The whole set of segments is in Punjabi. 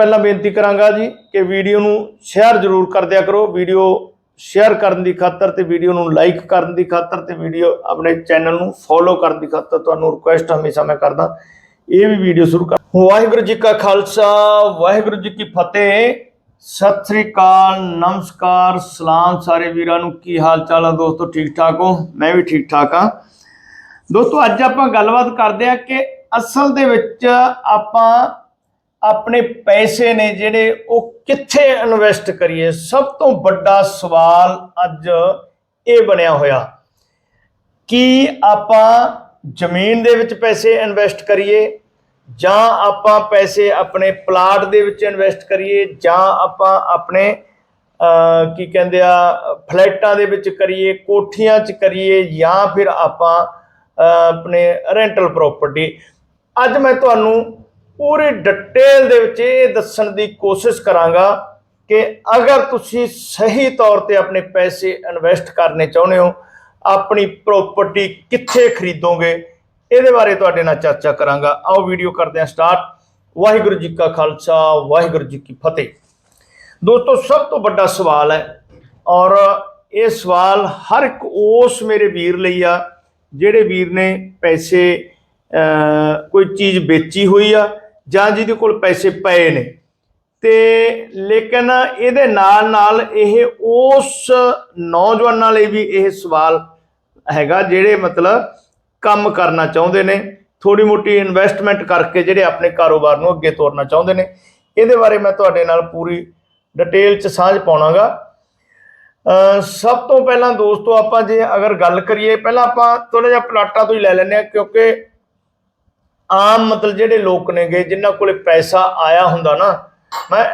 ਪਹਿਲਾਂ ਬੇਨਤੀ ਕਰਾਂਗਾ ਜੀ ਕਿ ਵੀਡੀਓ ਨੂੰ ਸ਼ੇਅਰ ਜ਼ਰੂਰ ਕਰ ਦਿਆ ਕਰੋ। ਵੀਡੀਓ ਸ਼ੇਅਰ ਕਰਨ ਦੀ ਖਾਤਰ ਤੇ ਵੀਡੀਓ ਨੂੰ ਲਾਈਕ ਕਰਨ ਦੀ ਖਾਤਰ ਤੇ ਵੀਡੀਓ ਆਪਣੇ ਚੈਨਲ ਨੂੰ ਫੋਲੋ ਕਰਨ ਦੀ ਖਾਤਰ ਤੁਹਾਨੂੰ ਰਿਕੁਐਸਟ ਹਮੇਸ਼ਾ ਮੈਂ ਕਰਦਾ। ਇਹ ਵੀ ਵੀਡੀਓ ਸ਼ੁਰੂ ਕਰ ਵਾਹਿਗੁਰੂ ਜੀ ਕਾ ਖਾਲਸਾ, ਵਾਹਿਗੁਰੂ ਜੀ ਕੀ ਫਤਿਹ। ਸਤਿ ਸ੍ਰੀ ਅਕਾਲ, ਨਮਸਕਾਰ, ਸਲਾਮ ਸਾਰੇ ਵੀਰਾਂ ਨੂੰ। ਕੀ ਹਾਲ ਚਾਲ ਆ ਦੋਸਤੋ, ਠੀਕ ਠਾਕ ਹੋ? ਮੈਂ ਵੀ ਠੀਕ ਠਾਕ ਆ ਦੋਸਤੋ, ਅੱਜ ਆਪਾਂ ਗੱਲਬਾਤ ਕਰਦੇ ਆ ਕਿ ਅਸਲ ਦੇ ਵਿੱਚ ਆਪਾਂ ਆਪਣੇ ਪੈਸੇ ਨੇ ਜਿਹੜੇ ਉਹ ਕਿੱਥੇ ਇਨਵੈਸਟ ਕਰੀਏ? ਸਭ ਤੋਂ ਵੱਡਾ ਸਵਾਲ ਅੱਜ ਇਹ ਬਣਿਆ ਹੋਇਆ। ਕਿ ਆਪਾਂ ਜ਼ਮੀਨ ਦੇ ਵਿੱਚ ਪੈਸੇ ਇਨਵੈਸਟ ਕਰੀਏ? ਜਾਂ ਆਪਾਂ ਪੈਸੇ ਆਪਣੇ ਪਲਾਟ ਦੇ ਵਿੱਚ ਇਨਵੈਸਟ ਕਰੀਏ? ਜਾਂ ਆਪਾਂ ਆਪਣੇ ਕੀ ਕਹਿੰਦੇ ਆ, ਫਲੈਟਾਂ ਦੇ ਵਿੱਚ ਕਰੀਏ, ਕੋਠੀਆਂ 'ਚ ਕਰੀਏ? ਜਾਂ ਫਿਰ ਆਪਾਂ ਆਪਣੇ ਰੈਂਟਲ ਪ੍ਰਾਪਰਟੀ ਅੱਜ ਮੈਂ ਤੁਹਾਨੂੰ ਪੂਰੀ ਡਿਟੇਲ ਦੇ ਵਿੱਚ ਇਹ ਦੱਸਣ ਦੀ ਕੋਸ਼ਿਸ਼ ਕਰਾਂਗਾ ਕਿ ਅਗਰ ਤੁਸੀਂ ਸਹੀ ਤੌਰ ਤੇ ਆਪਣੇ ਪੈਸੇ ਇਨਵੈਸਟ ਕਰਨੇ ਚਾਹੁੰਦੇ ਹੋ, ਆਪਣੀ ਪ੍ਰਾਪਰਟੀ ਕਿੱਥੇ ਖਰੀਦੋਗੇ, ਇਹਦੇ ਬਾਰੇ ਤੁਹਾਡੇ ਨਾਲ ਚਰਚਾ ਕਰਾਂਗਾ। ਆਓ ਵੀਡੀਓ ਕਰਦੇ ਹਾਂ ਸਟਾਰਟ ਵਾਹਿਗੁਰੂ ਜੀ ਕਾ ਖਾਲਸਾ, ਵਾਹਿਗੁਰੂ ਜੀ ਕੀ ਫਤਿਹ। ਦੋਸਤੋ, ਸਭ ਤੋਂ ਵੱਡਾ ਸਵਾਲ ਹੈ ਔਰ ਇਹ ਸਵਾਲ ਹਰ ਇੱਕ ਉਸ ਮੇਰੇ ਵੀਰ ਲਈ ਆ, ਜਿਹੜੇ ਵੀਰ ਨੇ ਪੈਸੇ ਕੋਈ ਚੀਜ਼ ਵੇਚੀ ਹੋਈ ਆ ਜਾਂ ਜਿਹਦੇ ਕੋਲ ਪੈਸੇ ਪਏ ਨੇ। ਤੇ ਲੇਕਿਨ ਇਹਦੇ ਨਾਲ ਨਾਲ ਇਹ ਉਸ ਨੌਜਵਾਨਾਂ ਲਈ ਵੀ ਇਹ ਸਵਾਲ ਹੈਗਾ ਜਿਹੜੇ ਮਤਲਬ ਕੰਮ ਕਰਨਾ ਚਾਹੁੰਦੇ ਨੇ ਥੋੜੀ ਮੋਟੀ ਇਨਵੈਸਟਮੈਂਟ ਕਰਕੇ ਜਿਹੜੇ ਆਪਣੇ ਕਾਰੋਬਾਰ ਨੂੰ ਅੱਗੇ ਤੋਰਨਾ ਚਾਹੁੰਦੇ ਨੇ। ਇਹਦੇ ਬਾਰੇ ਮੈਂ ਤੁਹਾਡੇ ਨਾਲ ਪੂਰੀ ਡਿਟੇਲ ਚ ਸਾਂਝ ਪਾਉਣਾਗਾ। ਅ ਸਭ ਤੋਂ ਪਹਿਲਾਂ ਦੋਸਤੋ ਆਪਾਂ ਜੇ ਅਗਰ ਗੱਲ ਕਰੀਏ, ਪਹਿਲਾਂ ਆਪਾਂ ਥੋੜਾ ਜਿਹਾ ਪਲਾਟਾਂ ਤੋਂ ਹੀ ਲੈ ਲੈਂਦੇ ਆ ਕਿਉਂਕਿ ਆਮ ਮਤਲਬ ਜਿਹੜੇ ਲੋਕ ਨੇਗੇ, ਜਿਨ੍ਹਾਂ ਕੋਲੇ ਪੈਸਾ ਆਇਆ ਹੁੰਦਾ ਨਾ, ਮੈਂ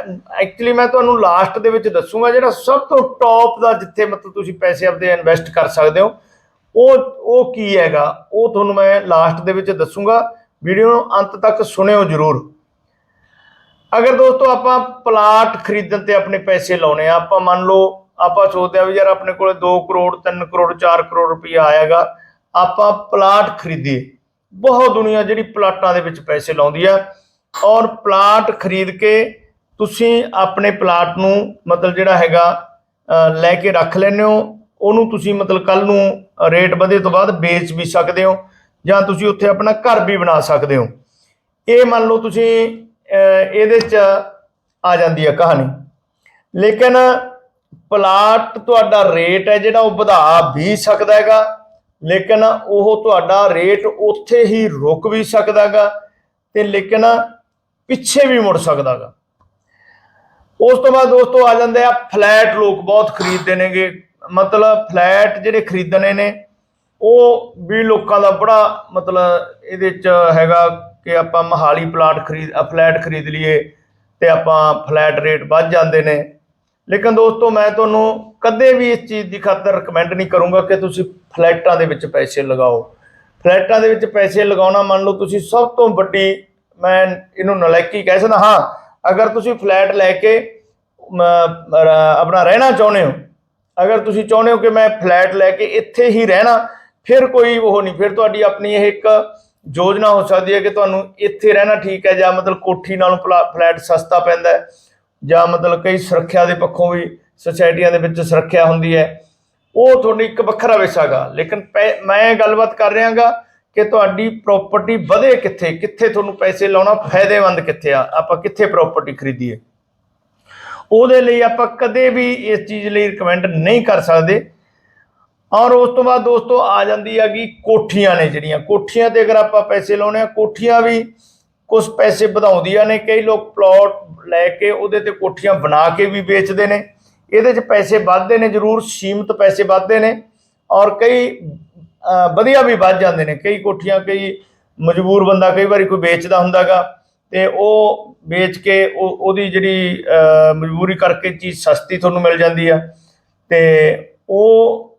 ਐਕਚੁਅਲੀ ਮੈਂ ਤੁਹਾਨੂੰ ਲਾਸਟ ਦੇ ਵਿੱਚ ਦੱਸੂਗਾ ਜਿਹੜਾ ਸਭ ਤੋਂ ਟੌਪ ਦਾ ਜਿੱਥੇ ਮਤਲਬ ਤੁਸੀਂ ਪੈਸੇ ਆਪਦੇ ਇਨਵੈਸਟ ਕਰ ਸਕਦੇ ਹੋ, ਉਹ ਉਹ ਕੀ ਹੈਗਾ? ਉਹ ਤੁਹਾਨੂੰ ਮੈਂ ਲਾਸਟ ਦੇ ਵਿੱਚ ਦੱਸੂਗਾ ਵੀਡੀਓ ਨੂੰ ਅੰਤ ਤੱਕ ਸੁਣਿਓ ਜ਼ਰੂਰ। ਅਗਰ ਦੋਸਤੋ ਆਪਾਂ ਪਲਾਟ ਖਰੀਦਣ ਤੇ ਆਪਣੇ ਪੈਸੇ ਲਾਉਣੇ ਆ, ਆਪਾਂ ਮੰਨ ਲਓ, ਆਪਾਂ ਸੋਚਦੇ ਆ ਵੀ ਯਾਰ ਆਪਣੇ ਕੋਲੇ 2 ਕਰੋੜ 3 ਕਰੋੜ 4 ਕਰੋੜ ਰੁਪਈਆ ਆਏਗਾ ਆਪਾਂ ਪਲਾਟ ਖਰੀਦੀਏ। ਬਹੁਤ ਦੁਨੀਆ ਜਿਹੜੀ ਪਲਾਟਾਂ ਦੇ ਵਿੱਚ ਪੈਸੇ ਲਾਉਂਦੀ ਆ ਔਰ ਪਲਾਟ ਖਰੀਦ ਕੇ ਤੁਸੀਂ ਆਪਣੇ ਪਲਾਟ ਨੂੰ ਮਤਲਬ ਜਿਹੜਾ ਹੈਗਾ ਲੈ ਕੇ ਰੱਖ ਲੈਂਦੇ ਹੋ। ਉਹਨੂੰ ਤੁਸੀਂ ਮਤਲਬ ਕੱਲ ਨੂੰ ਰੇਟ ਵਧੇ ਤੋਂ ਬਾਅਦ ਵੇਚ ਵੀ ਸਕਦੇ ਹੋ ਜਾਂ ਤੁਸੀਂ ਉੱਥੇ ਆਪਣਾ ਘਰ ਵੀ ਬਣਾ ਸਕਦੇ ਹੋ। ਇਹ ਮੰਨ ਲਓ ਤੁਸੀਂ ਇਹਦੇ ਚ ਆ ਜਾਂਦੀ ਹੈ ਕਹਾਣੀ। ਲੇਕਿਨ ਪਲਾਟ ਤੁਹਾਡਾ ਰੇਟ ਹੈ ਜਿਹੜਾ ਉਹ ਵਧਾ ਵੀ ਸਕਦਾ ਹੈਗਾ। ਲੇਕਿਨ ਉਹ ਤੁਹਾਡਾ ਰੇਟ ਉੱਥੇ ਹੀ ਰੁਕ ਵੀ ਸਕਦਾ ਹੈਗਾ ਤੇ ਲੇਕਿਨ ਪਿੱਛੇ ਵੀ ਮੁੜ ਸਕਦਾ ਹੈਗਾ ਉਸ ਤੋਂ ਬਾਅਦ ਦੋਸਤੋ ਆ ਜਾਂਦੇ ਆ ਫਲੈਟ ਲੋਕ ਬਹੁਤ ਖਰੀਦਦੇ ਨੇਗੇ। ਮਤਲਬ ਫਲੈਟ ਜਿਹੜੇ ਖਰੀਦਣੇ ਨੇ, ਉਹ ਵੀ ਲੋਕਾਂ ਦਾ ਬੜਾ ਮਤਲਬ ਇਹਦੇ ਚ ਹੈਗਾ ਕਿ ਆਪਾਂ ਮਹਾਲੀ ਪਲਾਟ ਖਰੀਦ, ਫਲੈਟ ਖਰੀਦ ਲਈਏ ਤੇ ਆਪਾਂ ਫਲੈਟ ਰੇਟ ਵੱਧ ਜਾਂਦੇ ਨੇ। ਲੇਕਿਨ ਦੋਸਤੋ ਮੈਂ ਤੁਹਾਨੂੰ ਕਦੇ ਵੀ ਇਸ ਚੀਜ਼ ਦੀ ਖਾਤਰ ਰეკਮੈਂਡ ਨਹੀਂ ਕਰੂੰਗਾ ਕਿ ਤੁਸੀਂ ਫਲੈਟਾਂ ਦੇ ਵਿੱਚ ਪੈਸੇ ਲਗਾਓ। ਫਲੈਟਾਂ ਦੇ ਵਿੱਚ ਪੈਸੇ ਲਗਾਉਣਾ ਮੰਨ ਲਓ ਤੁਸੀਂ ਸਭ ਤੋਂ ਵੱਡੀ ਮੈਂ ਇਹਨੂੰ ਨਲਾਇਕੀ ਕਹਿ ਸਕਦਾ ਹਾਂ, ਅਗਰ ਤੁਸੀਂ ਫਲੈਟ ਲੈ ਕੇ ਆਪਣਾ ਰਹਿਣਾ ਚਾਹੁੰਦੇ ਹੋ, ਅਗਰ ਤੁਸੀਂ ਚਾਹੁੰਦੇ ਹੋ ਕਿ ਮੈਂ ਫਲੈਟ ਲੈ ਕੇ ਇੱਥੇ ਹੀ ਰਹਿਣਾ, ਫਿਰ ਕੋਈ ਉਹ ਨਹੀਂ, ਫਿਰ ਤੁਹਾਡੀ ਆਪਣੀ ਇਹ ਇੱਕ ਯੋਜਨਾ ਹੋ ਸਕਦੀ ਹੈ ਕਿ ਤੁਹਾਨੂੰ ਇੱਥੇ ਰਹਿਣਾ ਠੀਕ ਹੈ ਜਾਂ ਮਤਲਬ ਕੋਠੀ ਨਾਲੋਂ ਪਲਾ- ਫਲੈਟ ਸਸਤਾ ਪੈਂਦਾ ਹੈ, ਜਾਂ ਮਤਲਬ ਕਈ ਸੁਰੱਖਿਆ ਦੇ ਪੱਖੋਂ ਵੀ ਸੁਸਾਇਟੀਆਂ ਦੇ ਵਿੱਚ ਸੁਰੱਖਿਆ ਹੁੰਦੀ ਹੈ। ਉਹ ਤੁਹਾਡੀ ਇੱਕ ਵੱਖਰਾ ਵਿਸ਼ਾ ਗਾ। ਲੇਕਿਨ ਪੈ- ਮੈਂ ਗੱਲਬਾਤ ਕਰ ਰਿਹਾਗਾ ਕਿ ਤੁਹਾਡੀ ਪ੍ਰਾਪਰਟੀ ਵਧੇ ਕਿੱਥੇ? ਕਿੱਥੇ ਤੁਹਾਨੂੰ ਪੈਸੇ ਲਾਉਣਾ ਫਾਇਦੇਮੰਦ ਕਿੱਥੇ ਆ? ਆਪਾਂ ਕਿੱਥੇ ਪ੍ਰਾਪਰਟੀ ਖਰੀਦੀਏ? ਉਹਦੇ ਲਈ ਆਪਾਂ ਕਦੇ ਵੀ ਇਸ ਚੀਜ਼ ਲਈ ਰეკਮੈਂਡ ਨਹੀਂ ਕਰ ਸਕਦੇ। ਔਰ ਉਸ ਤੋਂ ਬਾਅਦ ਦੋਸਤੋ ਆ ਜਾਂਦੀ ਹੈਗੀ ਕੋਠੀਆਂ ਨੇ ਜਿਹੜੀਆਂ। ਕੋਠੀਆਂ ਤੇ ਅਗਰ ਆਪਾਂ ਪੈਸੇ ਲਾਉਣੇ ਆ, ਕੋਠੀਆਂ ਵੀ ਕੁਝ ਪੈਸੇ ਵਧਾਉਂਦੀਆਂ ਨੇ। ਕਈ ਲੋਕ ਪਲਾਟ ਲੈ ਕੇ ਉਹਦੇ ਤੇ ਕੋਠੀਆਂ ਬਣਾ ਕੇ ਵੀ ਵੇਚਦੇ ਨੇ। ਇਹਦੇ 'ਚ ਪੈਸੇ ਵੱਧਦੇ ਨੇ, ਜ਼ਰੂਰ ਸੀਮਤ ਪੈਸੇ ਵੱਧਦੇ ਨੇ ਔਰ ਕਈ ਵਧੀਆ ਵੀ ਵੱਧ ਜਾਂਦੇ ਨੇ। ਕਈ ਕੋਠੀਆਂ, ਕਈ ਮਜਬੂਰ ਬੰਦਾ ਕਈ ਵਾਰੀ ਕੋਈ ਵੇਚਦਾ ਹੁੰਦਾਗਾ ਤੇ ਉਹ ਵੇਚ ਕੇ ਉਹ, ਉਹਦੀ ਜਿਹੜੀ ਮਜਬੂਰੀ ਕਰਕੇ ਚੀਜ਼ ਸਸਤੀ ਤੁਹਾਨੂੰ ਮਿਲ ਜਾਂਦੀ ਆ। ਤੇ ਉਹ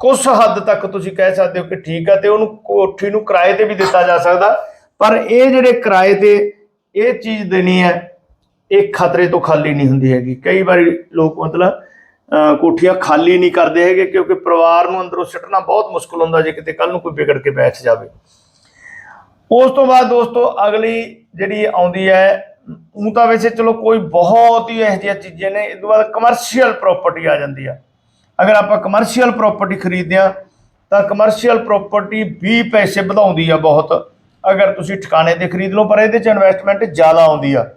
ਕੁਝ ਹੱਦ ਤੱਕ ਤੁਸੀਂ ਕਹਿ ਸਕਦੇ ਹੋ ਕਿ ਠੀਕ ਆ ਤੇ ਉਹਨੂੰ ਕੋਠੀ ਨੂੰ ਕਿਰਾਏ ਤੇ ਵੀ ਦਿੱਤਾ ਜਾ ਸਕਦਾ। ਪਰ ਇਹ ਜਿਹੜੇ ਕਿਰਾਏ ਤੇ ਇਹ ਚੀਜ਼ ਦੇਣੀ ਹੈ ਇਹ ਖਤਰੇ ਤੋਂ ਖਾਲੀ ਨਹੀਂ ਹੁੰਦੀ ਹੈਗੀ। ਕਈ ਵਾਰੀ ਲੋਕ ਮਤਲਬ ਕੋਠੀਆਂ ਖਾਲੀ ਨਹੀਂ ਕਰਦੇ ਹੈਗੇ ਕਿਉਂਕਿ ਪਰਿਵਾਰ ਨੂੰ ਅੰਦਰੋਂ ਸਿੱਟਣਾ ਬਹੁਤ ਮੁਸ਼ਕਲ ਹੁੰਦਾ ਜੇ ਕਿਤੇ ਕੱਲ ਨੂੰ ਕੋਈ ਵਿਗੜ ਕੇ ਬੈਠ ਜਾਵੇ। ਉਸ ਤੋਂ ਬਾਅਦ ਦੋਸਤੋ, ਅਗਲੀ ਜਿਹੜੀ ਆਉਂਦੀ ਹੈ, ਉਹ ਤਾਂ ਵੈਸੇ ਚਲੋ ਕੋਈ ਬਹੁਤ ਹੀ ਇਹੋ ਜਿਹੀਆਂ ਚੀਜ਼ਾਂ ਨੇ, ਇਸ ਤੋਂ ਬਾਅਦ ਕਮਰਸ਼ੀਅਲ ਪ੍ਰਾਪਰਟੀ ਆ ਜਾਂਦੀ ਆ। ਅਗਰ ਆਪਾਂ ਕਮਰਸ਼ੀਅਲ ਪ੍ਰਾਪਰਟੀ ਖਰੀਦਦੇ ਆ ਤਾਂ ਕਮਰਸ਼ੀਅਲ ਪ੍ਰਾਪਰਟੀ ਵੀ ਪੈਸੇ ਵਧਾਉਂਦੀ ਆ ਬਹੁਤ। ਅਗਰ ਤੁਸੀਂ ਠਿਕਾਣੇ ਤੇ ਖਰੀਦ ਲਓ, ਪਰ ਇਹਦੇ ਚ ਇਨਵੈਸਟਮੈਂਟ ਜ਼ਿਆਦਾ ਆਉਂਦੀ ਆ।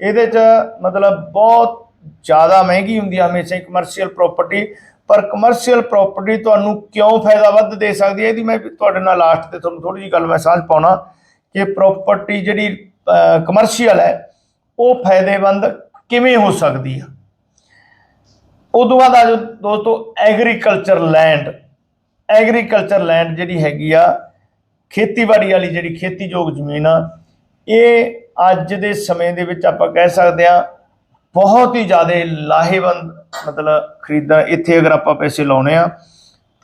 ਇਹਦੇ ਚ ਮਤਲਬ ਬਹੁਤ ਜ਼ਿਆਦਾ ਮਹਿੰਗੀ ਹੁੰਦੀ ਆ ਹਮੇਸ਼ਾ ਹੀ ਕਮਰਸ਼ੀਅਲ ਪ੍ਰਾਪਰਟੀ ਪਰ ਕਮਰਸ਼ੀਅਲ ਪ੍ਰਾਪਰਟੀ ਤੁਹਾਨੂੰ ਕਿਉਂ ਫਾਇਦਾ ਵੱਧ ਦੇ ਸਕਦੀ ਹੈ? ਇਹਦੀ ਮੈਂ ਤੁਹਾਡੇ ਨਾਲ ਲਾਸਟ ਤੇ ਤੁਹਾਨੂੰ ਥੋੜੀ ਜਿਹੀ ਗੱਲ ਮੈਂ ਸਾਂਝ ਪਾਉਣਾ ਕਿ ਪ੍ਰਾਪਰਟੀ ਜਿਹੜੀ ਕਮਰਸ਼ੀਅਲ ਹੈ, ਉਹ ਫਾਇਦੇਮੰਦ ਕਿਵੇਂ ਹੋ ਸਕਦੀ ਆ? ਉਦੋਂ ਬਾਅਦ ਆ ਜਾਓ ਦੋਸਤੋ ਐਗਰੀਕਲਚਰ ਲੈਂਡ ਐਗਰੀਕਲਚਰ ਲੈਂਡ ਜਿਹੜੀ ਹੈਗੀ ਆ, ਖੇਤੀਬਾੜੀ ਵਾਲੀ ਜਿਹੜੀ ਖੇਤੀਯੋਗ ਜ਼ਮੀਨ ਆ, ਇਹ ਅੱਜ ਦੇ ਸਮੇਂ ਦੇ ਵਿੱਚ ਆਪਾਂ ਕਹਿ ਸਕਦੇ ਆ ਬਹੁਤ ਹੀ ਜ਼ਿਆਦਾ ਲਾਹੇਵੰਦ ਮਤਲਬ ਖਰੀਦਣ, ਇੱਥੇ ਅਗਰ ਆਪਾਂ ਪੈਸੇ ਲਾਉਣੇ ਆ,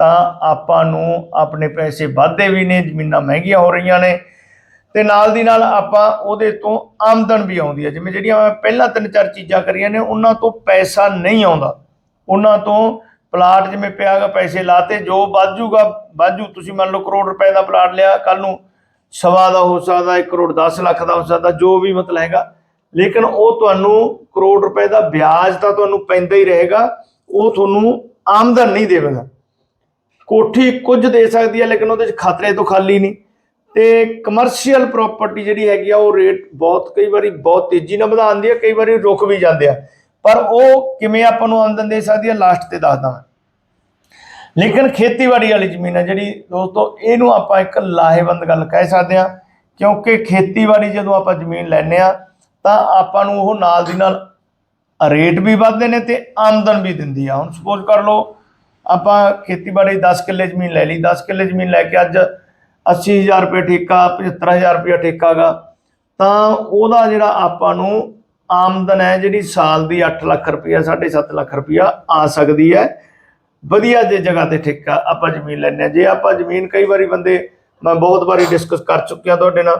ਤਾਂ ਆਪਾਂ ਨੂੰ ਆਪਣੇ ਪੈਸੇ ਵਾਧੇ ਵੀ ਨੇ, ਜ਼ਮੀਨਾਂ ਮਹਿੰਗੀਆਂ ਹੋ ਰਹੀਆਂ ਨੇ ਤੇ ਨਾਲ ਦੀ ਨਾਲ ਆਪਾਂ ਉਹਦੇ ਤੋਂ ਆਮਦਨ ਵੀ ਆਉਂਦੀ ਹੈ। ਜਿਵੇਂ ਜਿਹੜੀਆਂ ਮੈਂ ਪਹਿਲਾਂ ਤਿੰਨ ਚਾਰ ਚੀਜ਼ਾਂ ਕਰੀਆਂ ਨੇ, ਉਹਨਾਂ ਤੋਂ ਪੈਸਾ ਨਹੀਂ ਆਉਂਦਾ। ਉਹਨਾਂ ਤੋਂ ਪਲਾਟ ਜਿਵੇਂ ਪਿਆਗਾ ਪੈਸੇ ਲਾਤੇ, ਜੋ ਬਾਜੂਗਾ ਬਾਜੂ ਤੁਸੀਂ ਮੰਨ ਲਓ ਕਰੋੜ ਰੁਪਏ ਦਾ ਪਲਾਟ ਲਿਆ ਕੱਲ ਨੂੰ ਸਵਾ ਦਾ ਹੋ ਸਕਦਾ 1 ਕਰੋੜ 10 ਲੱਖ ਦਾ ਹੋ ਸਕਦਾ, ਜੋ ਵੀ ਮਤਲਬ ਹੈਗਾ। ਲੇਕਿਨ ਉਹ ਤੁਹਾਨੂੰ ਕਰੋੜ ਰੁਪਏ ਦਾ ਵਿਆਜ ਤਾਂ ਤੁਹਾਨੂੰ ਪੈਂਦਾ ਹੀ ਰਹੇਗਾ, ਉਹ ਤੁਹਾਨੂੰ ਆਮਦਨ ਨਹੀਂ ਦੇਵੇਗਾ। ਕੋਠੀ ਕੁਝ ਦੇ ਸਕਦੀ ਹੈ, ਲੇਕਿਨ ਉਹਦੇ ਚ ਖਤਰੇ ਤੋਂ ਖਾਲੀ ਨਹੀਂ। ਤੇ ਕਮਰਸ਼ੀਅਲ ਪ੍ਰਾਪਰਟੀ ਜਿਹੜੀ ਹੈਗੀ ਆ, ਉਹ ਰੇਟ ਬਹੁਤ, ਕਈ ਵਾਰੀ ਬਹੁਤ ਤੇਜ਼ੀ ਨਾਲ ਵਧਾਉਂਦੀ ਹੈ, ਕਈ ਵਾਰੀ ਰੁਕ ਵੀ ਜਾਂਦੇ ਆ। ਪਰ ਉਹ ਕਿਵੇਂ ਆਪਾਂ ਨੂੰ ਆਮਦਨ ਦੇ ਸਕਦੀ ਹੈ ਲਾਸਟ ਤੇ ਦੱਸਦਾ ਮੈਂ। ਲੇਕਿਨ ਖੇਤੀਬਾੜੀ ਵਾਲੀ ਜ਼ਮੀਨ ਹੈ ਜਿਹੜੀ ਦੋਸਤੋ, ਇਹਨੂੰ ਆਪਾਂ ਇੱਕ ਲਾਹੇਵੰਦ ਗੱਲ ਕਹਿ ਸਕਦੇ ਹਾਂ, ਕਿਉਂਕਿ ਖੇਤੀਬਾੜੀ ਜਦੋਂ ਆਪਾਂ ਜ਼ਮੀਨ ਲੈਨੇ ਆ ਤਾਂ ਆਪਾਂ ਨੂੰ ਉਹ ਨਾਲ ਦੀ ਨਾਲ ਰੇਟ ਵੀ ਵੱਧਦੇ ਨੇ ਤੇ ਆਮਦਨ ਵੀ ਦਿੰਦੀ ਆ। ਹੁਣ ਸਪੋਜ਼ ਕਰ ਲਓ, ਆਪਾਂ ਖੇਤੀਬਾੜੀ 10 ਕਿੱਲੇ ਜ਼ਮੀਨ ਲੈ ਲਈ 10 ਕਿੱਲੇ ਜ਼ਮੀਨ ਲੈ ਕੇ ਅੱਜ 80000 ਰੁਪਏ ਠੇਕਾ 75000 ਰੁਪਏ ਠੇਕਾਗਾ ਤਾਂ ਉਹਦਾ ਜਿਹੜਾ ਆਪਾਂ ਨੂੰ ਆਮਦਨ ਹੈ ਜਿਹੜੀ ਸਾਲ ਦੀ 8 ਲੱਖ ਰੁਪਇਆ 7.5 ਲੱਖ ਰੁਪਇਆ ਆ ਸਕਦੀ ਹੈ। ਵਧੀਆ ਜੇ ਜਗ੍ਹਾ ਤੇ ਠੇਕਾ ਆਪਾਂ ਜ਼ਮੀਨ ਲੈਣੇ ਜੇ ਆਪਾਂ ਜ਼ਮੀਨ ਕਈ ਵਾਰੀ ਬੰਦੇ, ਮੈਂ ਬਹੁਤ ਵਾਰੀ ਡਿਸਕਸ ਕਰ ਚੁੱਕਿਆ ਤੁਹਾਡੇ ਨਾਲ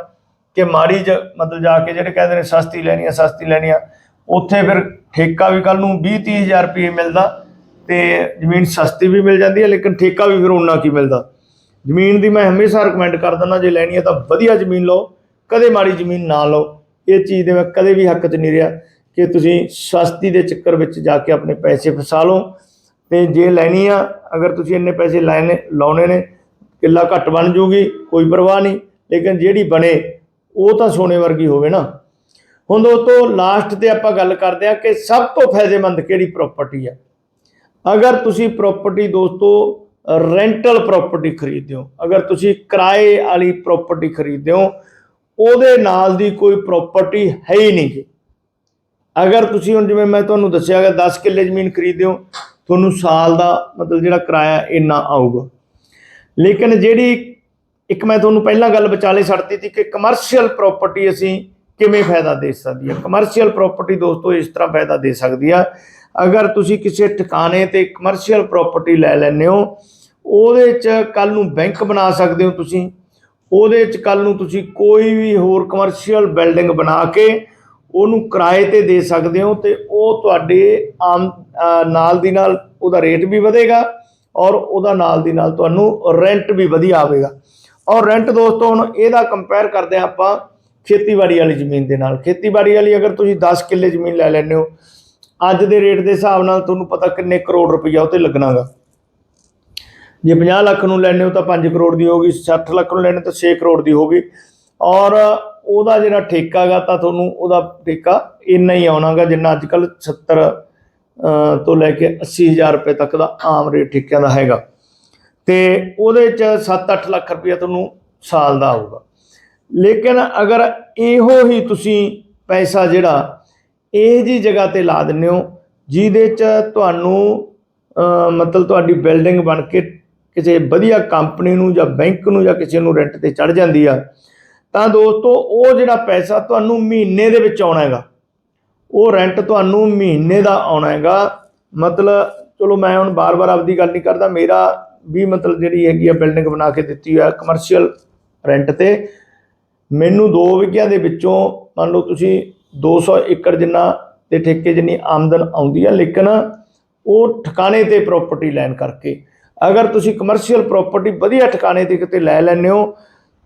ਕਿ ਮਾੜੀ ਜ, ਮਤਲਬ ਜਾ ਕੇ ਜਿਹੜੇ ਕਹਿੰਦੇ ਨੇ ਸਸਤੀ ਲੈਣੀ ਆ, ਸਸਤੀ ਲੈਣੀ ਆ, ਉੱਥੇ ਫਿਰ ਠੇਕਾ ਵੀ ਕੱਲ ਨੂੰ 20 30000 ਰੁਪਏ ਮਿਲਦਾ ਤੇ ਜ਼ਮੀਨ ਸਸਤੀ ਵੀ ਮਿਲ ਜਾਂਦੀ ਹੈ ਲੇਕਿਨ ਠੇਕਾ ਵੀ ਫਿਰ ਉਨਾ ਕੀ ਮਿਲਦਾ। ਜ਼ਮੀਨ ਦੀ ਮੈਂ ਹਮੇਸ਼ਾ ਰეკਮੈਂਡ ਕਰ ਦਿੰਦਾ, ਜੇ ਲੈਣੀ ਹੈ ਤਾਂ ਵਧੀਆ ਜ਼ਮੀਨ ਲਓ, ਕਦੇ ਮਾੜੀ ਜ਼ਮੀਨ ਨਾ ਲਓ। ਇਹ ਚੀਜ਼ ਦੇ ਮੈਂ ਕਦੇ ਵੀ ਹੱਕ 'ਚ ਨਹੀਂ ਰਿਹਾ ਕਿ ਤੁਸੀਂ ਸਸਤੀ ਦੇ ਚੱਕਰ ਵਿੱਚ ਜਾ ਕੇ ਆਪਣੇ ਪੈਸੇ ਫਸਾ ਲਓ। ਤੇ ਜੇ ਲੈਣੀ ਆ, ਅਗਰ ਤੁਸੀਂ ਇੰਨੇ ਪੈਸੇ ਲੈਣੇ, ਲਾਉਣੇ ਨੇ, ਕਿੱਲਾ ਘੱਟ ਬਣ ਜੂਗੀ, ਕੋਈ ਪਰਵਾਹ ਨਹੀਂ। ਲੇਕਿਨ ਜਿਹੜੀ ਬਣੇ, ਉਹ ਤਾਂ ਸੋਨੇ ਵਰਗੀ ਹੋਵੇ ਨਾ। ਹੁਣ ਦੋਸਤੋ ਲਾਸਟ ਤੇ ਆਪਾਂ ਗੱਲ ਕਰਦੇ ਆ ਕਿ ਸਭ ਤੋਂ ਫਾਇਦੇਮੰਦ ਕਿਹੜੀ ਪ੍ਰਾਪਰਟੀ ਆ। ਅਗਰ ਤੁਸੀਂ ਪ੍ਰਾਪਰਟੀ ਦੋਸਤੋ ਰੈਂਟਲ ਪ੍ਰਾਪਰਟੀ ਖਰੀਦਦੇ ਹੋ, ਅਗਰ ਤੁਸੀਂ ਕਿਰਾਏ ਵਾਲੀ ਪ੍ਰਾਪਰਟੀ ਖਰੀਦਦੇ ਹੋ, ਉਹਦੇ ਨਾਲ ਦੀ ਕੋਈ ਪ੍ਰਾਪਰਟੀ ਹੈ ਹੀ ਨਹੀਂ ਜੀ ਅਗਰ ਤੁਸੀਂ ਹੁਣ ਜਿਵੇਂ ਮੈਂ ਤੁਹਾਨੂੰ ਦੱਸਿਆ ਕਿ 10 ਕਿੱਲੇ ਜ਼ਮੀਨ ਖਰੀਦਦੇ ਹੋ ਤੁਹਾਨੂੰ ਸਾਲ ਦਾ ਮਤਲਬ ਜਿਹੜਾ ਕਿਰਾਇਆ ਇੰਨਾ ਆਊਗਾ। ਲੇਕਿਨ ਜਿਹੜੀ ਇੱਕ ਮੈਂ ਤੁਹਾਨੂੰ ਪਹਿਲਾਂ ਗੱਲ ਵਿਚਾਲੇ ਛੱਡਤੀ ਸੀ ਕਿ ਕਮਰਸ਼ੀਅਲ ਪ੍ਰਾਪਰਟੀ ਅਸੀਂ ਕਿਵੇਂ ਫਾਇਦਾ ਦੇ ਸਕਦੀ ਹੈ ਕਮਰਸ਼ੀਅਲ ਪ੍ਰਾਪਰਟੀ ਦੋਸਤੋ ਇਸ ਤਰ੍ਹਾਂ ਫਾਇਦਾ ਦੇ ਸਕਦੀ ਆ। ਅਗਰ ਤੁਸੀਂ ਕਿਸੇ ਠਿਕਾਣੇ ਤੇ ਕਮਰਸ਼ੀਅਲ ਪ੍ਰਾਪਰਟੀ ਲੈ ਲੈਂਦੇ ਹੋ, ਉਹਦੇ ਚ ਕੱਲ ਨੂੰ ਬੈਂਕ ਬਣਾ ਸਕਦੇ ਹੋ ਤੁਸੀਂ। ਉਹਦੇ ਚ ਕੱਲ ਨੂੰ ਤੁਸੀਂ ਕੋਈ ਵੀ ਹੋਰ ਕਮਰਸ਼ੀਅਲ ਬਿਲਡਿੰਗ ਬਣਾ ਕੇ ਉਹਨੂੰ ਕਿਰਾਏ ਤੇ ਦੇ ਸਕਦੇ ਹੋ ਤੇ ਉਹ ਤੁਹਾਡੇ ਆਮ ਨਾਲ ਦੀ ਨਾਲ ਉਹਦਾ ਰੇਟ ਵੀ ਵਧੇਗਾ ਔਰ ਉਹਦਾ ਨਾਲ ਦੀ ਨਾਲ ਤੁਹਾਨੂੰ ਰੈਂਟ ਵੀ ਵਧੀਆ ਆਵੇਗਾ। ਔਰ ਰੈਂਟ ਦੋਸਤੋ, ਹੁਣ ਇਹਦਾ ਕੰਪੇਅਰ ਕਰਦੇ ਹਾਂ ਆਪਾਂ ਖੇਤੀਬਾੜੀ ਵਾਲੀ ਜ਼ਮੀਨ ਦੇ ਨਾਲ। ਖੇਤੀਬਾੜੀ ਵਾਲੀ ਅਗਰ ਤੁਸੀਂ 10 ਕਿੱਲੇ ਜ਼ਮੀਨ ਲੈ ਲੈਂਦੇ ਹੋ, ਅੱਜ ਦੇ ਰੇਟ ਦੇ ਹਿਸਾਬ ਨਾਲ ਤੁਹਾਨੂੰ ਪਤਾ ਕਿੰਨੇ ਕਰੋੜ ਰੁਪਈਆ ਉਤੇ ਲੱਗਣਾਗਾ। ਜੇ 50 ਲੱਖ ਨੂੰ ਲੈਣੇ ਹੋ ਤਾਂ 5 ਕਰੋੜ ਦੀ ਹੋਗੀ 60 ਲੱਖ ਨੂੰ ਲੈਣੇ ਤਾਂ 6 ਕਰੋੜ ਦੀ ਹੋਗੀ ਔਰ ਉਹਦਾ ਜਿਹੜਾ ਠੇਕਾ ਗਾ ਤਾਂ ਤੁਹਾਨੂੰ ਉਹਦਾ ਠੇਕਾ ਇੰਨਾ ਹੀ ਆਉਣਾਗਾ ਜਿੰਨਾ ਅੱਜ ਕੱਲ 70 ਤੋਂ ਲੈ ਕੇ 80000 ਰੁਪਏ ਤੱਕ ਦਾ ਆਮ ਰੇਟ ਠੇਕਿਆਂ ਦਾ ਹੈਗਾ। ਤੇ ਉਹਦੇ ਚ 7-8 ਲੱਖ ਰੁਪਏ ਤੁਹਾਨੂੰ ਸਾਲ ਦਾ ਆਊਗਾ। ਲੇਕਿਨ ਅਗਰ ਇਹੋ ਹੀ ਤੁਸੀਂ ਪੈਸਾ ਜਿਹੜਾ ਇਹ ਜੀ ਜਗ੍ਹਾ ਤੇ ਲਾ ਦਿੰਦੇ ਹੋ, ਜਿਹਦੇ ਚ ਤੁਹਾਨੂੰ ਮਤਲਬ ਤੁਹਾਡੀ ਬਿਲਡਿੰਗ ਬਣ ਕੇ ਕਿਸੇ ਵਧੀਆ ਕੰਪਨੀ ਨੂੰ ਜਾਂ ਬੈਂਕ ਨੂੰ ਜਾਂ ਕਿਸੇ ਨੂੰ ਰੈਂਟ ਤੇ ਚੜ ਜਾਂਦੀ ਆ ਤਾਂ ਦੋਸਤੋ, ਉਹ ਜਿਹੜਾ ਪੈਸਾ ਤੁਹਾਨੂੰ ਮਹੀਨੇ ਦੇ ਵਿੱਚ ਆਉਣਾ ਹੈਗਾ, ਉਹ ਰੈਂਟ ਤੁਹਾਨੂੰ ਮਹੀਨੇ ਦਾ ਆਉਣਾ ਹੈਗਾ। ਮਤਲਬ, ਚਲੋ ਮੈਂ ਹੁਣ ਬਾਰ-ਬਾਰ ਆਪਦੀ ਗੱਲ ਨਹੀਂ ਕਰਦਾ, ਮੇਰਾ ਵੀ ਮਤਲਬ ਜਿਹੜੀ ਹੈਗੀ ਆ ਬਿਲਡਿੰਗ ਬਣਾ ਕੇ ਦਿੱਤੀ ਹੋਇਆ ਕਮਰਸ਼ੀਅਲ ਰੈਂਟ ਤੇ। ਮੈਨੂੰ 2 ਵਿਗਿਆਂ ਦੇ ਵਿੱਚੋਂ, ਮੰਨ ਲਓ ਤੁਸੀਂ 200 ਏਕੜ ਜਿੰਨਾ ਤੇ ਠੇਕੇ ਜਿੰਨੀ ਆਮਦਨ ਆਉਂਦੀ ਆ, ਲੇਕਿਨ ਉਹ ਠਿਕਾਣੇ ਤੇ ਪ੍ਰਾਪਰਟੀ ਲੈਣ ਕਰਕੇ। ਅਗਰ ਤੁਸੀਂ ਕਮਰਸ਼ੀਅਲ ਪ੍ਰਾਪਰਟੀ ਵਧੀਆ ਠਿਕਾਣੇ ਤੇ ਕਿਤੇ ਲੈ ਲੈਂਦੇ ਹੋ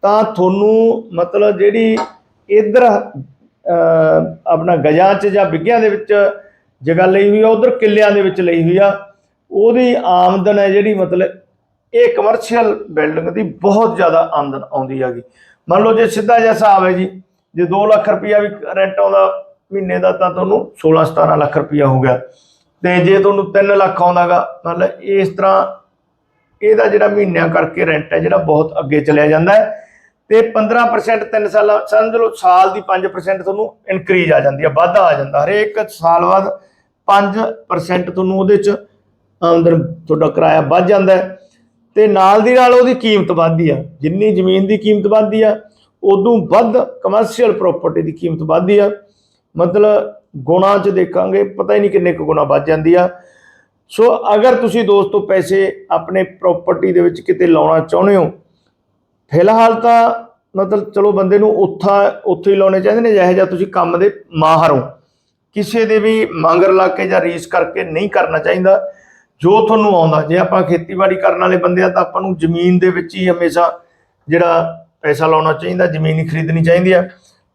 ਤਾਂ ਤੁਹਾਨੂੰ ਮਤਲਬ ਜਿਹੜੀ ਇਧਰ ਆਪਣਾ ਗਜਾਂ 'ਚ ਜਾਂ ਵਿਗਿਆਂ ਦੇ ਵਿੱਚ ਜਗ੍ਹਾ ਲਈ ਹੋਈ ਆ, ਉਧਰ ਕਿੱਲਿਆਂ ਦੇ ਵਿੱਚ ਲਈ ਹੋਈ ਆ, ਉਹਦੀ ਆਮਦਨ ਹੈ ਜਿਹੜੀ ਮਤਲਬ ਇਹ ਕਮਰਸ਼ੀਅਲ ਬਿਲਡਿੰਗ ਦੀ ਬਹੁਤ ਜ਼ਿਆਦਾ ਆਮਦਨ ਆਉਂਦੀ ਹੈਗੀ। ਮੰਨ ਲਓ ਜੇ ਸਿੱਧਾ ਜਿਹਾ ਹਿਸਾਬ ਹੈ ਜੀ, ਜੇ 2 ਲੱਖ ਰੁਪਇਆ ਵੀ ਰੈਂਟ ਆਉਂਦਾ ਮਹੀਨੇ ਦਾ, ਤਾਂ ਤੁਹਾਨੂੰ 16 17 ਲੱਖ ਰੁਪਇਆ ਹੋ ਗਿਆ। ਤੇ ਜੇ ਤੁਹਾਨੂੰ 3 ਲੱਖ ਆਉਂਦਾਗਾ, ਮਤਲਬ ਇਸ ਤਰ੍ਹਾਂ ਇਹਦਾ ਜਿਹੜਾ ਮਹੀਨਿਆਂ ਕਰਕੇ ਰੈਂਟ ਹੈ ਜਿਹੜਾ ਬਹੁਤ ਅੱਗੇ ਚਲਿਆ ਜਾਂਦਾ ਹੈ। ਤੇ 15% 3 ਸਾਲਾਂ, ਸਮਝ ਲਓ ਸਾਲ ਦੀ 5% ਤੁਹਾਨੂੰ ਇਨਕਰੀਜ਼ ਆ ਜਾਂਦੀ ਹੈ ਵਾਧਾ ਆ ਜਾਂਦਾ। ਹਰੇਕ ਸਾਲ ਬਾਅਦ 5% ਤੁਹਾਨੂੰ ਉਹਦੇ ਚ ਆਮਦਨ ਤੁਹਾਡਾ ਕਿਰਾਇਆ ਵੱਧ ਜਾਂਦਾ ਹੈ। ਤੇ ਨਾਲ ਦੀ ਨਾਲ ਉਹਦੀ ਕੀਮਤ ਵੱਧਦੀ ਆ। ਜਿੰਨੀ ਜ਼ਮੀਨ ਦੀ ਕੀਮਤ ਵੱਧਦੀ ਆ, ਉਦੋਂ ਵੱਧ ਕਮਰਸ਼ੀਅਲ ਪ੍ਰਾਪਰਟੀ ਦੀ ਕੀਮਤ ਵੱਧਦੀ ਆ। ਮਤਲਬ ਗੁਣਾ ਚ ਦੇਖਾਂਗੇ, ਪਤਾ ਹੀ ਨਹੀਂ ਕਿੰਨੇ ਕੁ ਗੁਣਾ ਵੱਧ ਜਾਂਦੀ ਆ। ਸੋ ਅਗਰ ਤੁਸੀਂ ਦੋਸਤੋ ਪੈਸੇ ਆਪਣੇ ਪ੍ਰਾਪਰਟੀ ਦੇ ਵਿੱਚ ਕਿਤੇ ਲਾਉਣਾ ਚਾਹੁੰਦੇ ਹੋ ਫਿਲਹਾਲ ਤਾਂ ਮਤਲਬ ਚਲੋ ਬੰਦੇ ਨੂੰ ਉੱਥਾ ਉੱਥੇ ਹੀ ਲਾਉਣੇ ਚਾਹੀਦੇ ਨੇ, ਜਿਹੋ ਜਿਹਾ ਤੁਸੀਂ ਕੰਮ ਦੇ ਮਾਹਰ। ਹੋ ਕਿਸੇ ਦੇ ਵੀ ਮੰਗਰ ਲਾ ਕੇ ਜਾਂ ਰੀਸ ਕਰਕੇ ਨਹੀਂ ਕਰਨਾ ਚਾਹੀਦਾ। ਜੋ ਤੁਹਾਨੂੰ ਆਉਂਦਾ, ਜੇ ਆਪਾਂ ਖੇਤੀਬਾੜੀ ਕਰਨ ਵਾਲੇ ਬੰਦੇ ਆ ਤਾਂ ਆਪਾਂ ਨੂੰ ਜ਼ਮੀਨ ਦੇ ਵਿੱਚ ਹੀ ਹਮੇਸ਼ਾ ਜਿਹੜਾ ਪੈਸਾ ਲਾਉਣਾ ਚਾਹੀਦਾ, ਜ਼ਮੀਨ ਹੀ ਖਰੀਦਣੀ ਚਾਹੀਦੀ ਆ।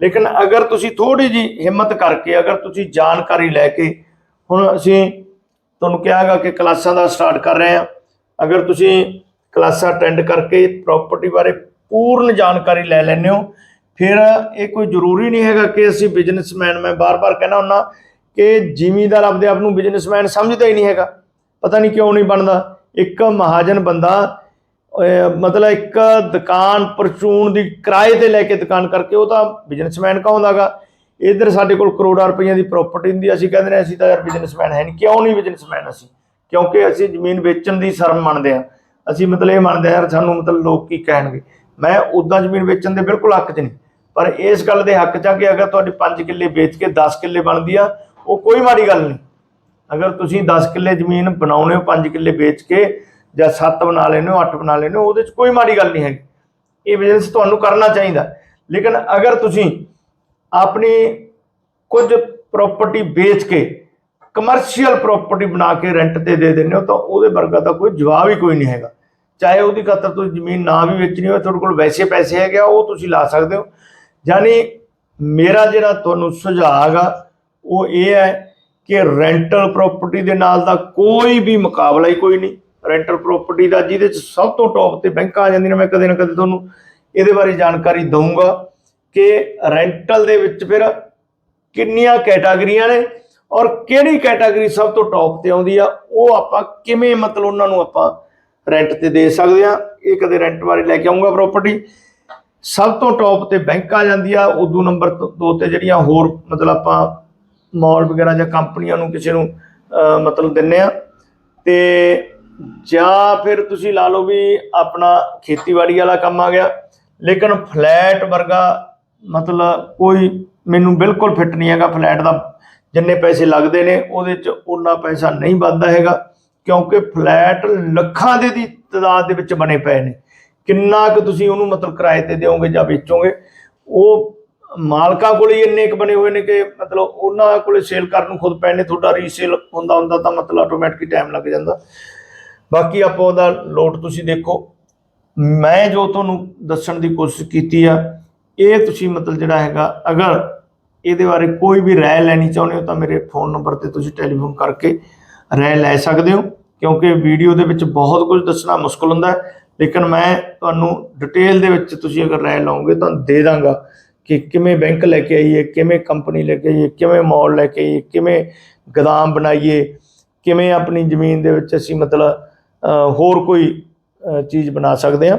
ਲੇਕਿਨ ਅਗਰ ਤੁਸੀਂ ਥੋੜੀ ਜੀ ਹਿੰਮਤ ਕਰਕੇ, ਅਗਰ ਤੁਸੀਂ ਜਾਣਕਾਰੀ ਲੈ ਕੇ, ਹੁਣ ਅਸੀਂ ਤੁਹਾਨੂੰ ਕਿਹਾਗਾ ਕਿ ਕਲਾਸਾਂ ਦਾ ਸਟਾਰਟ ਕਰ ਰਹੇ ਹਾਂ ਅਗਰ ਤੁਸੀਂ ਕਲਾਸਾਂ ਅਟੈਂਡ ਕਰਕੇ ਪ੍ਰਾਪਰਟੀ ਬਾਰੇ ਪੂਰਨ ਜਾਣਕਾਰੀ ਲੈ ਲੈਂਦੇ ਹੋ। ਫਿਰ ਇਹ ਕੋਈ ਜ਼ਰੂਰੀ ਨਹੀਂ ਹੈਗਾ ਕਿ ਅਸੀਂ ਬਿਜ਼ਨਸਮੈਨ ਮੈਂ ਬਾਰ-ਬਾਰ ਕਹਿਣਾ ਹੁੰਨਾ ਕਿ ਜ਼ਿਮੀਂਦਾਰ ਆਪਦੇ ਆਪ ਨੂੰ ਬਿਜ਼ਨਸਮੈਨ ਸਮਝਦਾ ਹੀ ਨਹੀਂ ਹੈਗਾ। ਪਤਾ ਨਹੀਂ ਕਿਉਂ ਨਹੀਂ ਬਣਦਾ। ਇੱਕ ਮਹਾਜਨ ਬੰਦਾ ਮਤਲਬ ਇੱਕ ਦੁਕਾਨ ਪਰਚੂਨ ਦੀ ਕਿਰਾਏ ਤੇ ਲੈ ਕੇ ਦੁਕਾਨ ਕਰਕੇ ਉਹ ਤਾਂ ਬਿਜ਼ਨਸਮੈਨ ਕਹਾਉਂਦਾਗਾ ਇਧਰ ਸਾਡੇ ਕੋਲ ਕਰੋੜਾਂ ਰੁਪਈਆਂ ਦੀ ਪ੍ਰਾਪਰਟੀ ਹੁੰਦੀ ਅਸੀਂ ਕਹਿੰਦੇ ਨੇ ਅਸੀਂ ਤਾਂ ਯਾਰ ਬਿਜ਼ਨਸਮੈਨ ਹੈ ਨਹੀਂ। ਕਿਉਂ ਨਹੀਂ ਬਿਜ਼ਨਸਮੈਨ ਅਸੀਂ? ਕਿਉਂਕਿ ਅਸੀਂ ਜ਼ਮੀਨ ਵੇਚਣ ਦੀ ਸ਼ਰਮ ਮੰਨਦੇ ਆ। ਅਸੀਂ ਮਤਲਬ ਇਹ ਮੰਨਦੇ ਆ ਯਾਰ ਸਾਨੂੰ ਮਤਲਬ ਲੋਕ ਕੀ ਕਹਿਣਗੇ। ਮੈਂ ਉਦਾਂ ਜ਼ਮੀਨ ਵੇਚਣ ਦੇ ਬਿਲਕੁਲ ਹੱਕ 'ਚ ਨਹੀਂ। ਪਰ ਇਸ ਗੱਲ ਦੇ ਹੱਕ 'ਚ ਆ ਕਿ ਅਗਰ ਤੁਹਾਡੀ 5 ਕਿੱਲੇ ਵੇਚ ਕੇ 10 ਕਿੱਲੇ ਬਣਦੀ ਆ, ਉਹ ਕੋਈ ਮਾੜੀ ਗੱਲ ਨਹੀਂ। ਅਗਰ ਤੁਸੀਂ 10 ਕਿੱਲੇ ਜ਼ਮੀਨ ਬਣਾਉਣੇ ਹੋ 5 ਕਿੱਲੇ ਵੇਚ ਕੇ, ਜਾਂ 7 ਬਣਾ ਲੈਣੇ ਹੋ 8 ਬਣਾ ਲੈਣੇ ਹੋ, ਉਹਦੇ 'ਚ ਕੋਈ ਮਾੜੀ ਗੱਲ ਨਹੀਂ ਹੈਗੀ। ਇਹ ਬਿਜ਼ਨਸ ਤੁਹਾਨੂੰ ਕਰਨਾ ਚਾਹੀਦਾ। ਲੇਕਿਨ ਅਗਰ ਤੁਸੀਂ ਆਪਣੀ ਕੁਝ ਪ੍ਰਾਪਰਟੀ ਵੇਚ ਕੇ ਕਮਰਸ਼ੀਅਲ ਪ੍ਰਾਪਰਟੀ ਬਣਾ ਕੇ ਰੈਂਟ ਤੇ ਦੇ ਦਿੰਦੇ ਹੋ ਤਾਂ ਉਹਦੇ ਵਰਗਾ ਤਾਂ ਕੋਈ ਜਵਾਬ ਹੀ ਕੋਈ ਨਹੀਂ ਹੈਗਾ। ਚਾਹੇ ਉਹਦੀ ਖਾਤਰ ਤੁਸੀਂ ਜ਼ਮੀਨ ਨਾ ਵੀ ਵੇਚਣੀ ਹੋਵੇ, ਤੁਹਾਡੇ ਕੋਲ ਵੈਸੇ ਪੈਸੇ ਹੈਗੇ ਆ, ਉਹ ਤੁਸੀਂ ਲਾ ਸਕਦੇ ਹੋ। ਯਾਨੀ ਮੇਰਾ ਜਿਹੜਾ ਤੁਹਾਨੂੰ ਸੁਝਾਅ ਹੈਗਾ ਉਹ ਇਹ ਹੈ ਕਿ ਰੈਂਟਲ ਪ੍ਰਾਪਰਟੀ ਦੇ ਨਾਲ ਦਾ ਕੋਈ ਵੀ ਮੁਕਾਬਲਾ ਹੀ ਕੋਈ ਨਹੀਂ। ਰੈਂਟਲ ਪ੍ਰਾਪਰਟੀ ਦਾ ਜਿਹਦੇ ਚ ਸਭ ਤੋਂ ਟੌਪ ਤੇ ਬੈਂਕਾਂ ਆ ਜਾਂਦੀਆਂ ਨੇ, ਮੈਂ ਕਦੇ ਨਾ ਕਦੇ ਤੁਹਾਨੂੰ ਇਹਦੇ ਬਾਰੇ ਜਾਣਕਾਰੀ ਦਊਂਗਾ ਕਿ ਰੈਂਟਲ ਦੇ ਵਿੱਚ ਫਿਰ ਕਿੰਨੀਆਂ ਕੈਟਾਗਰੀਆਂ ਨੇ ਔਰ ਕਿਹੜੀ ਕੈਟਾਗਰੀ ਸਭ ਤੋਂ ਟੌਪ ਤੇ ਆਉਂਦੀ ਆ, ਉਹ ਆਪਾਂ ਕਿਵੇਂ ਮਤਲਬ ਉਹਨਾਂ ਨੂੰ ਆਪਾਂ ਰੈਂਟ ਤੇ ਦੇ ਸਕਦੇ ਆ। ਇਹ ਕਦੇ ਰੈਂਟ ਬਾਰੇ ਲੈ ਕੇ ਆਉਂਗਾ ਪ੍ਰਾਪਰਟੀ ਸਭ ਤੋਂ ਟੌਪ ਤੇ ਬੈਂਕ ਆ ਜਾਂਦੀ ਆ, ਉਦੋਂ ਨੰਬਰ ਤ- ਦੋ ਤੇ ਜਿਹੜੀਆਂ ਹੋਰ ਮਤਲਬ ਆਪਾਂ ਮਾਲ ਵਗੈਰਾ ਜਾਂ ਕੰਪਨੀਆਂ ਨੂੰ ਕਿਸੇ ਨੂੰ ਮਤਲਬ ਦਿੰਨੇ ਆ। ਤੇ ਜਾਂ ਫਿਰ ਤੁਸੀਂ ਲਾ ਲਓ ਵੀ ਆਪਣਾ ਖੇਤੀਬਾੜੀ ਵਾਲਾ ਕੰਮ ਆ ਗਿਆ, ਲੇਕਿਨ ਫਲੈਟ ਵਰਗਾ ਮਤਲਬ ਕੋਈ ਮੈਨੂੰ ਬਿਲਕੁਲ ਫਿੱਟ ਨਹੀਂ ਹੈਗਾ ਫਲੈਟ ਦਾ। ਜਿੰਨੇ ਪੈਸੇ ਲੱਗਦੇ ਨੇ, ਉਹਦੇ ਚ ਉਹਨਾਂ ਪੈਸਾ ਨਹੀਂ ਵੱਧਦਾ ਹੈਗਾ, ਕਿਉਂਕਿ ਫਲੈਟ ਲੱਖਾਂ ਦੇ ਦੀ ਤਦਾਦ ਦੇ ਵਿੱਚ ਬਣੇ ਪਏ ਨੇ। ਕਿੰਨਾ ਕੁ ਤੁਸੀਂ ਉਹਨੂੰ ਮਤਲਬ ਕਿਰਾਏ ਤੇ ਦਿਓਗੇ ਜਾਂ ਵੇਚੋਗੇ, ਉਹ ਮਾਲਕਾਂ ਕੋਲ ਹੀ ਇੰਨੇ ਕੁ ਬਣੇ ਹੋਏ ਨੇ ਕਿ ਮਤਲਬ ਉਹਨਾਂ ਕੋਲੇ ਸੇਲ ਕਰਨ ਨੂੰ ਖੁਦ ਪੈਣੇ ਤੁਹਾਡਾ ਰੀਸੇਲ ਹੁੰਦਾ ਹੁੰਦਾ ਤਾਂ ਮਤਲਬ ਆਟੋਮੈਟਿਕ ਟਾਈਮ ਲੱਗ ਜਾਂਦਾ। ਬਾਕੀ ਆਪਾਂ ਉਹਦਾ ਲੋਟ ਤੁਸੀਂ ਦੇਖੋ, ਮੈਂ ਜੋ ਤੁਹਾਨੂੰ ਦੱਸਣ ਦੀ ਕੋਸ਼ਿਸ਼ ਕੀਤੀ ਆ, ਇਹ ਤੁਸੀਂ ਮਤਲਬ ਜਿਹੜਾ ਹੈਗਾ, ਅਗਰ ਇਹਦੇ ਬਾਰੇ ਕੋਈ ਵੀ ਰਾਏ ਲੈਣੀ ਚਾਹੁੰਦੇ ਹੋ ਤਾਂ ਮੇਰੇ ਫੋਨ ਨੰਬਰ ਤੇ ਤੁਸੀਂ ਟੈਲੀਫੋਨ ਕਰਕੇ ਰਾਏ ਲੈ ਸਕਦੇ ਹੋ, ਕਿਉਂਕਿ ਵੀਡੀਓ ਦੇ ਵਿੱਚ ਬਹੁਤ ਕੁਝ ਦੱਸਣਾ ਮੁਸ਼ਕਲ ਹੁੰਦਾ ਹੈ। ਲੇਕਿਨ ਮੈਂ ਤੁਹਾਨੂੰ ਡਿਟੇਲ ਦੇ ਵਿੱਚ ਤੁਸੀਂ ਅਗਰ ਰਾਏ ਲਓਗੇ ਤਾਂ ਦੇ ਦਾਂਗਾ ਕਿ ਕਿਵੇਂ ਬੈਂਕ ਲੈ ਕੇ ਆਈਏ, ਕਿਵੇਂ ਕੰਪਨੀ ਲੈ ਕੇ ਆਈਏ, ਕਿਵੇਂ ਮਾਲ ਲੈ ਕੇ ਆਈਏ, ਕਿਵੇਂ ਗਦਾਮ ਬਣਾਈਏ, ਕਿਵੇਂ ਆਪਣੀ ਜ਼ਮੀਨ ਦੇ ਵਿੱਚ ਅਸੀਂ ਮਤਲਬ ਹੋਰ ਕੋਈ ਚੀਜ਼ ਬਣਾ ਸਕਦੇ ਹਾਂ।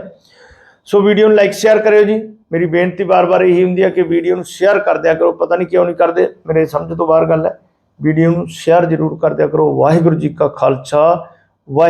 ਸੋ ਵੀਡੀਓ ਨੂੰ ਲਾਈਕ ਸ਼ੇਅਰ ਕਰਿਓ ਜੀ। ਮੇਰੀ ਬੇਨਤੀ ਬਾਰ-ਬਾਰ ਇਹੀ ਹੁੰਦੀ ਹੈ ਕਿ ਵੀਡੀਓ ਨੂੰ ਸ਼ੇਅਰ ਕਰ ਦਿਆ ਕਰੋ। ਪਤਾ ਨਹੀਂ ਕਿਉਂ ਨਹੀਂ ਕਰਦੇ। ਮੇਰੇ ਸਮਝ ਤੋਂ ਬਾਹਰ ਗੱਲ ਹੈ। ਵੀਡੀਓ ਨੂੰ ਸ਼ੇਅਰ ਜ਼ਰੂਰ ਕਰ ਦਿਆ ਕਰੋ। ਵਾਹਿਗੁਰੂ ਜੀ ਕਾ ਖਾਲਸਾ। ਵਾਹਿ